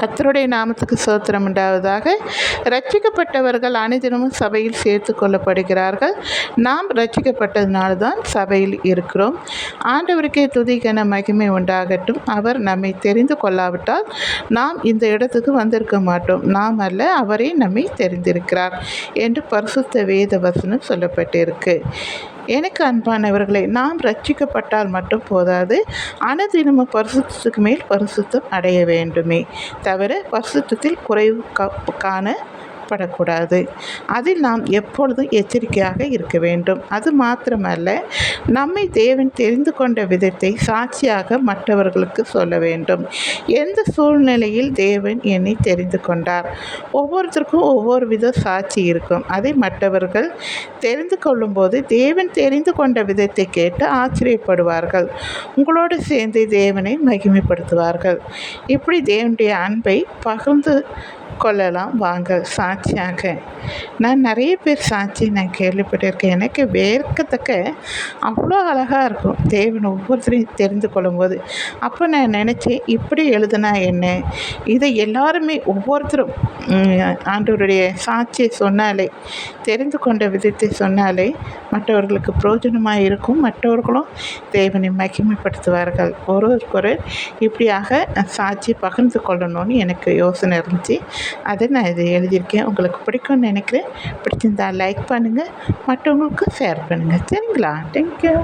கத்தருடைய நாமத்துக்கு சோத்திரம் உண்டாவதாக. ரட்சிக்கப்பட்டவர்கள் அனைதினமும் சபையில் சேர்த்து கொள்ளப்படுகிறார்கள். நாம் ரட்சிக்கப்பட்டதுனால தான் சபையில் இருக்கிறோம். ஆண்டவருக்கே துதிகன மகிமை உண்டாகட்டும். அவர் நம்மை தெரிந்து கொள்ளாவிட்டால் நாம் இந்த இடத்துக்கு வந்திருக்க மாட்டோம். நாம் அல்ல அவரே நம்மை தெரிந்திருக்கிறார் என்று பரிசுத்த வேத வசனம் சொல்லப்பட்டிருக்கு. எனக்கு அன்பானவர்களை நாம் ரட்சிக்கப்பட்டால் மட்டும் போதாது அனதினமும் பரிசுத்துக்கு மேல் பரிசுத்தம் அடைய வேண்டுமே. தவிர பரிசுத்தத்தில் குறைவு காண படக்கூடாது அதில் நாம் எப்பொழுதும் எச்சரிக்கையாக இருக்க வேண்டும்? அது மாத்திரமல்ல நம்மை தேவன் தெரிந்து கொண்ட விதத்தை சாட்சியாக மற்றவர்களுக்கு சொல்ல வேண்டும். எந்த சூழ்நிலையில் தேவன் என்னை தெரிந்து கொண்டார்? ஒவ்வொருத்தருக்கும் ஒவ்வொரு வித சாட்சி இருக்கும். அதை மற்றவர்கள் தெரிந்து கொள்ளும்போது தேவன் தெரிந்து கொண்ட விதத்தை கேட்டு ஆச்சரியப்படுவார்கள். உங்களோடு சேர்ந்து தேவனை மகிமைப்படுத்துவார்கள். இப்படி தேவனுடைய அன்பை பகிர்ந்து கொள்ளலாம். வாங்க சா சாட்சியாக. நான் நிறைய பேர் சாட்சி நான் கேள்விப்பட்டிருக்கேன். எனக்கு வேர்க்கத்தக்க அவ்வளோ அழகாக இருக்கும். தேவன் ஒவ்வொருத்தரையும் தெரிந்து கொள்ளும்போது. அப்போ நான் நினச்சேன் இப்படி எழுதுனா என்ன? இதை எல்லாருமே ஒவ்வொருத்தரும் ஆண்டவருடைய சாட்சியை சொன்னாலே தெரிந்து கொண்ட விதத்தை சொன்னாலே மற்றவர்களுக்கு பிரயோஜனமாக இருக்கும். மற்றவர்களும் தேவனை மகிமைப்படுத்துவார்கள். ஒருவருக்கொரு இப்படியாக சாட்சி பகிர்ந்து கொள்ளணும்னு எனக்கு யோசனை இருந்துச்சு. அதை நான் இதை எழுதியிருக்கேன். உங்களுக்கு பிடிக்கும்னு நினைக்கிறேன். பிடிச்சிருந்தா லைக் பண்ணுங்கள் மற்றவங்களுக்கும் ஷேர் பண்ணுங்கள் சரிங்களா? தேங்க்யூ